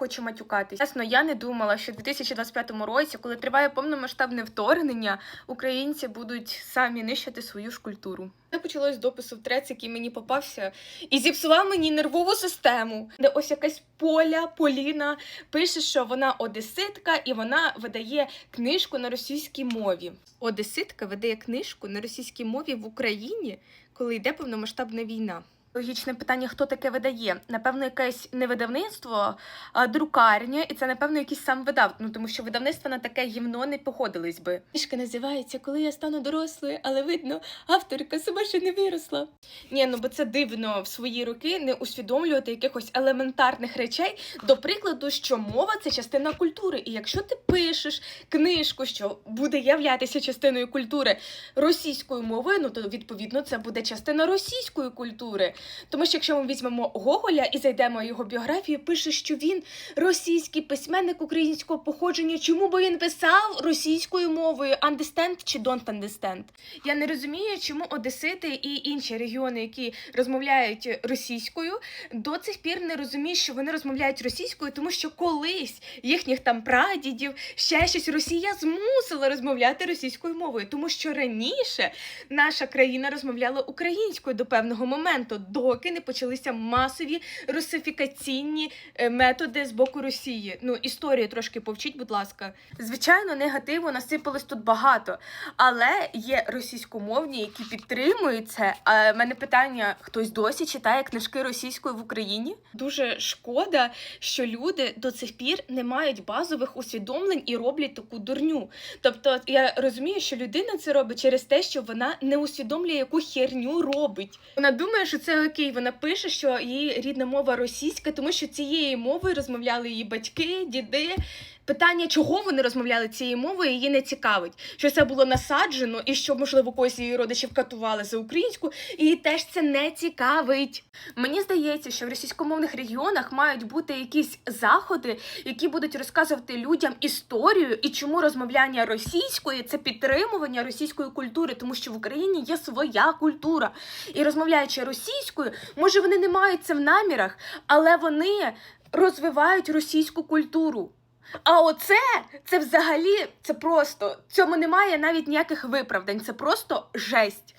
хочу матюкатись. Чесно, я не думала, що в 2025 році, коли триває повномасштабне вторгнення, українці будуть самі нищити свою ж культуру. Це почалось з допису в трец, який мені попався, і зіпсував мені нервову систему, де ось якась поля Поліна пише, що вона одеситка і вона видає книжку на російській мові. Одеситка видає книжку на російській мові в Україні, коли йде повномасштабна війна. Логічне питання, хто таке видає? Напевно, якесь не видавництво, а друкарня, і це, напевно, якийсь сам видав. Ну тому що видавництва на таке гівно не походились би. Книжка називається Коли я стану дорослою, але видно, авторка сама ще не виросла. Ні, ну бо це дивно в свої роки не усвідомлювати якихось елементарних речей. До прикладу, що мова це частина культури. І якщо ти пишеш книжку, що буде являтися частиною культури російською мовою, ну то відповідно це буде частина російської культури. Тому що якщо ми візьмемо Гоголя і зайдемо його біографію, пише, що він російський письменник українського походження. Чому бо він писав російською мовою? Understand чи don't understand? Я не розумію, чому одесити і інші регіони, які розмовляють російською, до цих пір не розуміють, що вони розмовляють російською, тому що колись їхніх там прадідів ще щось Росія змусила розмовляти російською мовою, тому що раніше наша країна розмовляла українською до певного моменту, доки не почалися масові русифікаційні е, методи з боку Росії. Ну, історію трошки повчіть, будь ласка. Звичайно, негативу насипалось тут багато, але є російськомовні, які підтримують це. А в мене питання: хтось досі читає книжки російською в Україні? Дуже шкода, що люди до цих пір не мають базових усвідомлень і роблять таку дурню. Тобто, я розумію, що людина це робить через те, що вона не усвідомлює, яку херню робить. Вона думає, що це окей. Вона пише, що її рідна мова російська, тому що цією мовою розмовляли її батьки, діди. Питання, чого вони розмовляли цією мовою, її не цікавить. Що це було насаджено, і що, можливо, когось її родичів катували за українську, її теж це не цікавить. Мені здається, що в російськомовних регіонах мають бути якісь заходи, які будуть розказувати людям історію і чому розмовляння російської це підтримування російської культури, тому що в Україні є своя культура. І розмовляючи російською, може вони не мають це в намірах, але вони розвивають російську культуру. А оце це взагалі це просто цьому немає навіть ніяких виправдань. Це просто жесть.